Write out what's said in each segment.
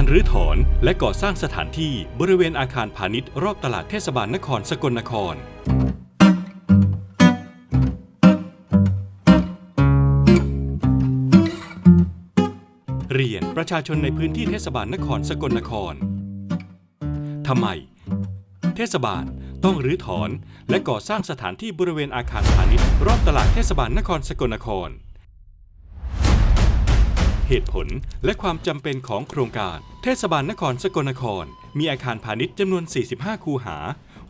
รงการรื้อถอนและก่อสร้างสถานที่บริเวณอาคารพาณิชย์รอบตลาดเทศบาลนครสกลนคร เรียนประชาชนในพื้นที่เทศบาลนครสกลนครทำไม เทศบาลต้องรื้อถอนและก่อสร้างสถานที่บริเวณอาคารพาณิชย์รอบตลาดเทศบาลนครสกลนคร เหตุผล และความจำเป็นของโครงการ เทศบาลนครสกลนคร มีอาคารพาณิชย์จำนวน 45 คูหา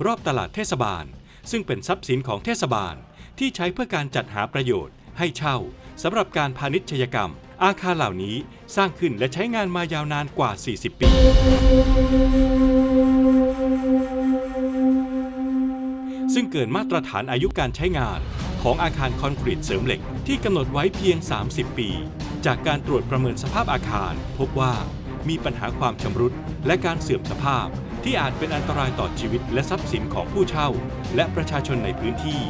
รอบตลาดเทศบาล ซึ่งเป็นทรัพย์สินของเทศบาล ที่ใช้เพื่อการจัดหาประโยชน์ ให้เช่าสำหรับการพาณิชยกรรม อาคารเหล่านี้สร้างขึ้นและใช้งานมายาวนานกว่า 40 ปี ซึ่งเกินมาตรฐานอายุการใช้งานของอาคารคอนกรีตเสริมเหล็กที่กำหนดไว้เพียง 30 ปี จากการตรวจประเมินสภาพอาคาร พบว่ามีปัญหาความชำรุดและการเสื่อมสภาพ ที่อาจเป็นอันตรายต่อชีวิตและทรัพย์สินของผู้เช่า และประชาชนในพื้นที่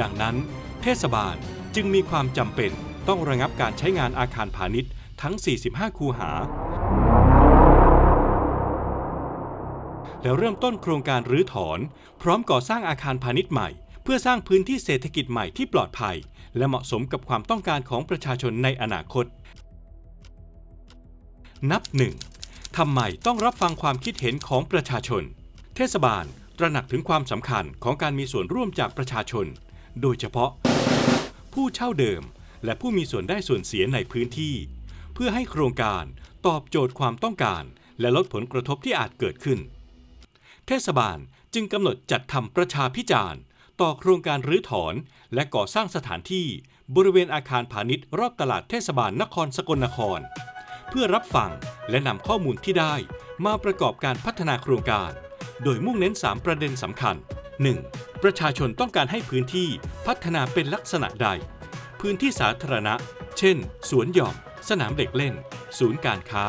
ดังนั้น เทศบาลจึงมีความจำเป็นต้องระงับการใช้งานอาคารพาณิชย์ทั้ง 45 คูหา แล้วเริ่มต้นโครงการรื้อถอน พร้อมก่อสร้างอาคารพาณิชย์ใหม่ เพื่อสร้างพื้นที่เศรษฐกิจใหม่ที่ปลอดภัย และเหมาะสมกับความต้องการของประชาชนในอนาคต นับหนึ่งทำไมต้องรับฟังความคิดเห็นของประชาชน เทศบาลตระหนักถึงความสำคัญของการมีส่วนร่วมจากประชาชน โดยเฉพาะ ผู้เช่าเดิม และผู้มีส่วนได้ส่วนเสียในพื้นที่ เพื่อให้โครงการตอบโจทย์ความต้องการ และลดผลกระทบที่อาจเกิดขึ้น เทศบาลจึงกำหนดจัดทำประชาพิจารณ์ ต่อโครงการรื้อถอนและก่อสร้างสถานที่บริเวณอาคารพาณิชย์รอบตลาดเทศบาลนครสกลนคร เพื่อรับฟังและนำข้อมูลที่ได้มาประกอบการพัฒนาโครงการ โดยมุ่งเน้น 3 ประเด็นสำคัญ 1. ประชาชนต้องการให้พื้นที่พัฒนาเป็นลักษณะใด พื้นที่สาธารณะ เช่น สวนหย่อม สนามเด็กเล่น ศูนย์การค้า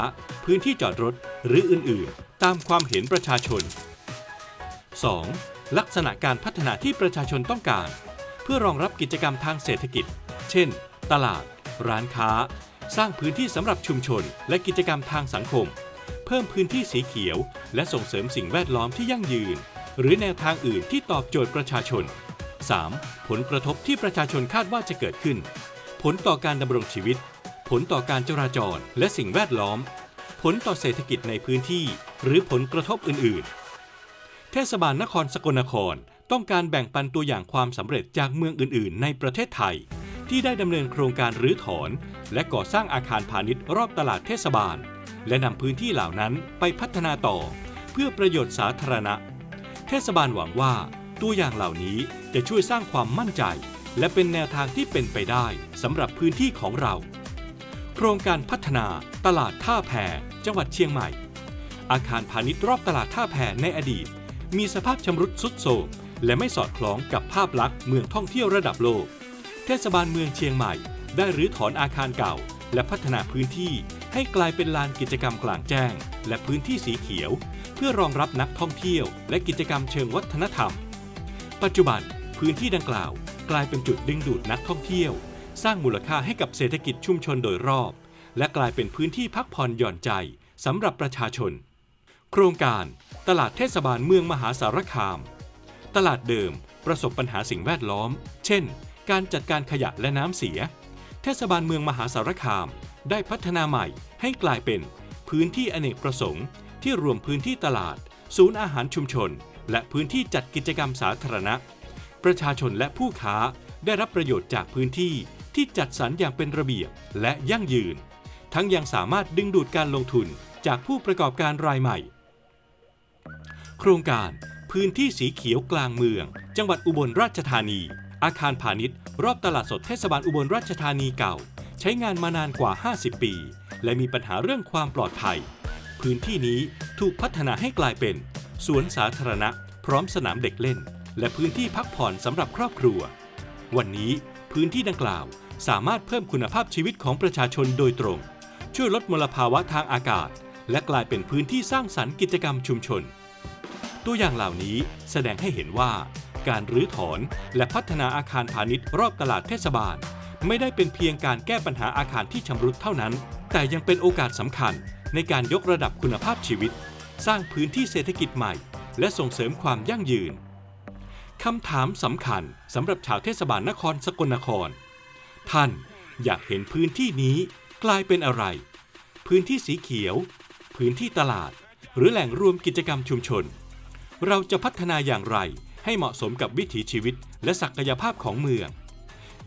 พื้นที่จอดรถ หรืออื่น ๆ ตามความเห็นประชาชน 2. ลักษณะการพัฒนาที่ประชาชนต้องการ เพื่อรองรับกิจกรรมทางเศรษฐกิจ เช่น ตลาด ร้านค้า สร้างพื้นที่สำหรับชุมชน และกิจกรรมทางสังคม เพิ่มพื้นที่สีเขียว และส่งเสริมสิ่งแวดล้อมที่ยั่งยืน หรือแนวทางอื่นที่ตอบโจทย์ประชาชน 3. ผลกระทบที่ประชาชนคาดว่าจะเกิดขึ้น ผลต่อการดำรงชีวิต ผลต่อการจราจร และสิ่งแวดล้อม ผลต่อเศรษฐกิจในพื้นที่ หรือผลกระทบอื่นๆ เทศบาลนครสกลนคร ต้องการแบ่งปันตัวอย่างความสำเร็จจากเมืองอื่น ๆ ในประเทศไทย ที่ได้ดำเนินโครงการรื้อถอน และก่อสร้างอาคารพาณิชย์รอบตลาดเทศบาล และนำพื้นที่เหล่านั้นไปพัฒนาต่อ เพื่อประโยชน์สาธารณะ เทศบาลหวังว่า ตัวอย่างเหล่านี้จะช่วยสร้างความมั่นใจ และเป็นแนวทางที่เป็นไปได้สำหรับพื้นที่ของเรา โครงการพัฒนาตลาดท่าแพจังหวัดเชียงใหม่ อาคารพาณิชย์รอบตลาดท่าแพในอดีต มีสภาพชำรุดทรุดโทรมและไม่สอดคล้องกับภาพลักษณ์เมืองท่องเที่ยวระดับโลก เทศบาลเมืองเชียงใหม่ ได้รื้อถอนอาคารเก่า และพัฒนาพื้นที่ให้กลายเป็นลานกิจกรรมกลางแจ้ง และพื้นที่สีเขียว เพื่อรองรับนักท่องเที่ยว และกิจกรรมเชิงวัฒนธรรม ปัจจุบันพื้นที่ดังกล่าว กลายเป็นจุดดึงดูดนักท่องเที่ยว สร้างมูลค่าให้กับเศรษฐกิจชุมชนโดยรอบ และกลายเป็นพื้นที่พักผ่อนหย่อนใจสำหรับประชาชน ครงการตลาดเทศบาลเมืองมหาสารคาม ตลาดเดิมประสบปัญหาสิ่งแวดล้อม เช่น การจัดการขยะและน้ำเสีย เทศบาลเมืองมหาสารคาม ได้พัฒนาใหม่ให้กลายเป็น พื้นที่อเนกประสงค์ที่รวมพื้นที่ตลาด ศูนย์อาหารชุมชน และพื้นที่จัดกิจกรรมสาธารณะ ประชาชนและผู้ค้าได้รับประโยชน์จากพื้นที่ที่จัดสรรอย่างเป็นระเบียบและยั่งยืน ทั้งยังสามารถดึงดูดการลงทุนจากผู้ประกอบการรายใหม่ โครงการพื้นที่สีเขียวกลางเมือง จังหวัดอุบลราชธานี อาคารพาณิชย์รอบตลาดสดเทศบาลอุบลราชธานีเก่า ใช้งานมานานกว่า 50 ปี และมีปัญหาเรื่องความปลอดภัย พื้นที่นี้ถูกพัฒนาให้กลายเป็นสวนสาธารณะ พร้อมสนามเด็กเล่น และพื้นที่พักผ่อนสำหรับครอบครัว วันนี้พื้นที่ดังกล่าวสามารถเพิ่มคุณภาพชีวิตของประชาชนโดยตรง ช่วยลดมลภาวะทางอากาศ และกลายเป็นพื้นที่สร้างสรรค์กิจกรรมชุมชน ตัวอย่างเหล่านี้แสดงให้เห็นว่า การรื้อถอนและพัฒนาอาคารพาณิชย์รอบตลาดเทศบาล ไม่ได้เป็นเพียงการแก้ปัญหาอาคารที่ชำรุดเท่านั้น แต่ยังเป็นโอกาสสำคัญในการยกระดับคุณภาพชีวิต สร้างพื้นที่เศรษฐกิจใหม่ และส่งเสริมความยั่งยืนคำถามสำคัญสำหรับชาวเทศบาลนครสกลนคร ท่านอยากเห็นพื้นที่นี้กลายเป็นอะไร พื้นที่สีเขียว พื้นที่ตลาด หรือแหล่งรวมกิจกรรมชุมชน เราจะพัฒนาอย่างไรให้เหมาะสมกับวิถีชีวิต และศักยภาพของเมือง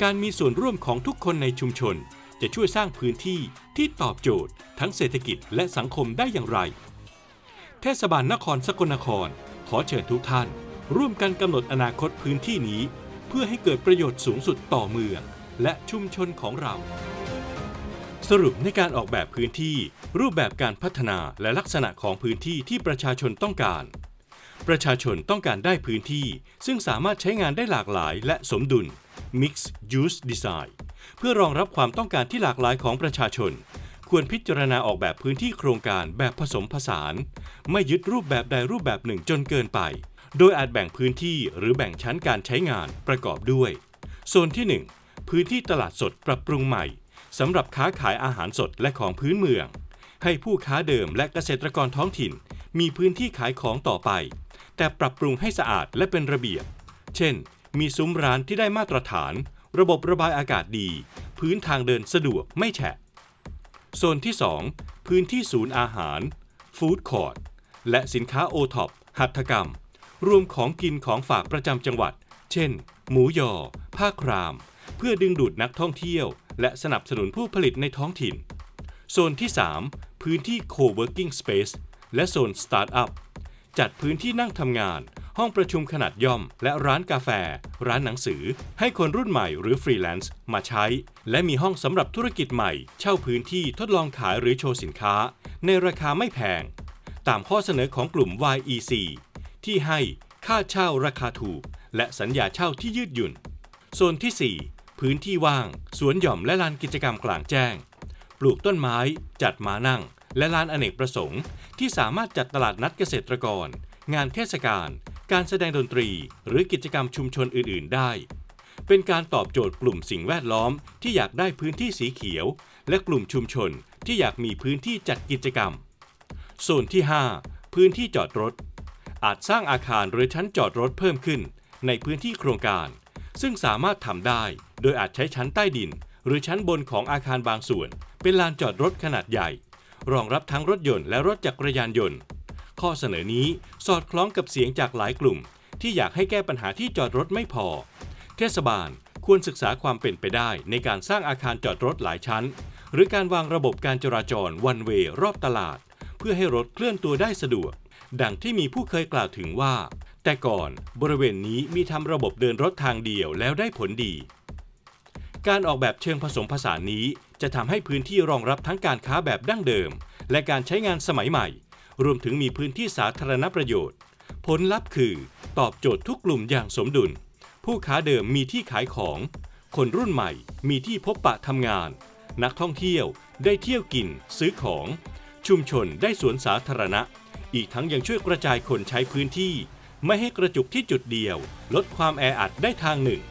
การมีส่วนร่วมของทุกคนในชุมชน จะช่วยสร้างพื้นที่ที่ตอบโจทย์ ทั้งเศรษฐกิจและสังคมได้อย่างไร เทศบาลนครสกลนคร ขอเชิญทุกท่าน ร่วมกันกำหนดอนาคตพื้นที่นี้ เพื่อให้เกิดประโยชน์สูงสุดต่อเมือง และชุมชนของเราสรุปในการออกแบบพื้นที่ รูปแบบการพัฒนาและลักษณะของพื้นที่ที่ประชาชนต้องการ ประชาชนต้องการได้พื้นที่ ซึ่งสามารถใช้งานได้หลากหลายและสมดุล Mixed Use Design เพื่อรองรับความต้องการที่หลากหลายของประชาชน ควรพิจารณาออกแบบพื้นที่โครงการแบบผสมผสาน ไม่ยึดรูปแบบใดรูปแบบหนึ่งจนเกินไป โดยอาจแบ่งพื้นที่หรือแบ่งชั้นการใช้งานประกอบด้วย โซนที่ 1 พื้นที่ตลาดสดปรับปรุงใหม่สำหรับค้าขายอาหารสดและของพื้นเมือง ให้ผู้ค้าเดิมและเกษตรกรท้องถิ่น มีพื้นที่ขายของต่อไป แต่ปรับปรุงให้สะอาดและเป็นระเบียบ เช่น มีซุ้มร้านที่ได้มาตรฐาน ระบบระบายอากาศดี พื้นทางเดินสะดวกไม่แฉะ โซนที่ 2 พื้นที่ศูนย์อาหาร ฟู้ดคอร์ท และสินค้าโอท็อปหัตถกรรม รวมของกินของฝากประจำจังหวัด เช่น หมูยอ ผ้าคราม เพื่อดึงดูดนักท่องเที่ยว และสนับสนุนผู้ผลิตในท้องถิ่น โซนที่ 3 พื้นที่ Co-working Space และโซน Startup จัดพื้นที่นั่งทำงาน ห้องประชุมขนาดย่อม และร้านกาแฟ ร้านหนังสือ ให้คนรุ่นใหม่หรือฟรีแลนซ์มาใช้ และมีห้องสำหรับธุรกิจใหม่ เช่าพื้นที่ทดลองขายหรือโชว์สินค้า ในราคาไม่แพง ตามข้อเสนอของกลุ่ม YEC ที่ให้ค่าเช่าราคาถูก และสัญญาเช่าที่ยืดหยุ่น โซนที่ 4 พื้นที่ว่าง สวนหย่อมและลานกิจกรรมกลางแจ้ง ปลูกต้นไม้ จัดม้านั่ง และลานอเนกประสงค์ ที่สามารถจัดตลาดนัดเกษตรกร งานเทศกาล การแสดงดนตรี หรือกิจกรรมชุมชนอื่น ๆ ได้ เป็นการตอบโจทย์กลุ่มสิ่งแวดล้อมที่อยากได้พื้นที่สีเขียว และกลุ่มชุมชนที่อยากมีพื้นที่จัดกิจกรรม โซนที่ 5 พื้นที่จอดรถ อาจสร้างอาคารหรือชั้นจอดรถเพิ่มขึ้น ในพื้นที่โครงการ ซึ่งสามารถทำได้ โดยอาจใช้ชั้นใต้ดิน หรือชั้นบนของอาคารบางส่วน เป็นลานจอดรถขนาดใหญ่ รองรับทั้งรถยนต์และรถจักรยานยนต์ ข้อเสนอนี้สอดคล้องกับเสียงจากหลายกลุ่ม ที่อยากให้แก้ปัญหาที่จอดรถไม่พอ เทศบาลควรศึกษาความเป็นไปได้ในการสร้างอาคารจอดรถหลายชั้น หรือการวางระบบการจราจรวันเวรอบตลาด เพื่อให้รถเคลื่อนตัวได้สะดวก ดังที่มีผู้เคยกล่าวถึงว่า แต่ก่อนบริเวณนี้มีทำระบบเดินรถทางเดียวแล้วได้ผลดีการออกแบบเชิงผสมผสานนี้จะทำให้พื้นที่รองรับทั้งการค้าแบบดั้งเดิม และการใช้งานสมัยใหม่ รวมถึงมีพื้นที่สาธารณประโยชน์ ผลลัพธ์คือ ตอบโจทย์ทุกกลุ่มอย่างสมดุล ผู้ค้าเดิมมีที่ขายของ คนรุ่นใหม่มีที่พบปะทำงาน นักท่องเที่ยวได้เที่ยวกิน ซื้อของ ชุมชนได้สวนสาธารณะ อีกทั้งยังช่วยกระจายคนใช้พื้นที่ ไม่ให้กระจุกที่จุดเดียว ลดความแออัดได้ทางหนึ่ง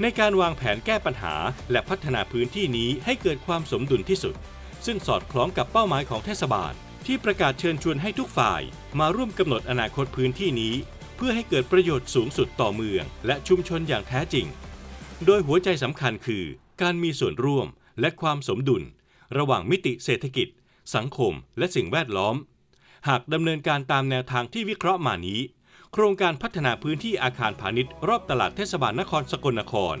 ในการวางแผนแก้ปัญหาและพัฒนาพื้นที่นี้ให้เกิดความสมดุลที่สุด ซึ่งสอดคล้องกับเป้าหมายของเทศบาล ที่ประกาศเชิญชวนให้ทุกฝ่าย มาร่วมกำหนดอนาคตพื้นที่นี้ เพื่อให้เกิดประโยชน์สูงสุดต่อเมือง และชุมชนอย่างแท้จริง โดยหัวใจสำคัญคือ การมีส่วนร่วมและความสมดุล ระหว่างมิติเศรษฐกิจ สังคม และสิ่งแวดล้อม หากดำเนินการตามแนวทางที่วิเคราะห์มานี้ โครงการพัฒนาพื้นที่อาคารพาณิชย์รอบตลาดเทศบาลนครสกลนคร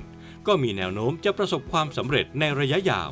ก็มีแนวโน้มจะประสบความสำเร็จในระยะยาว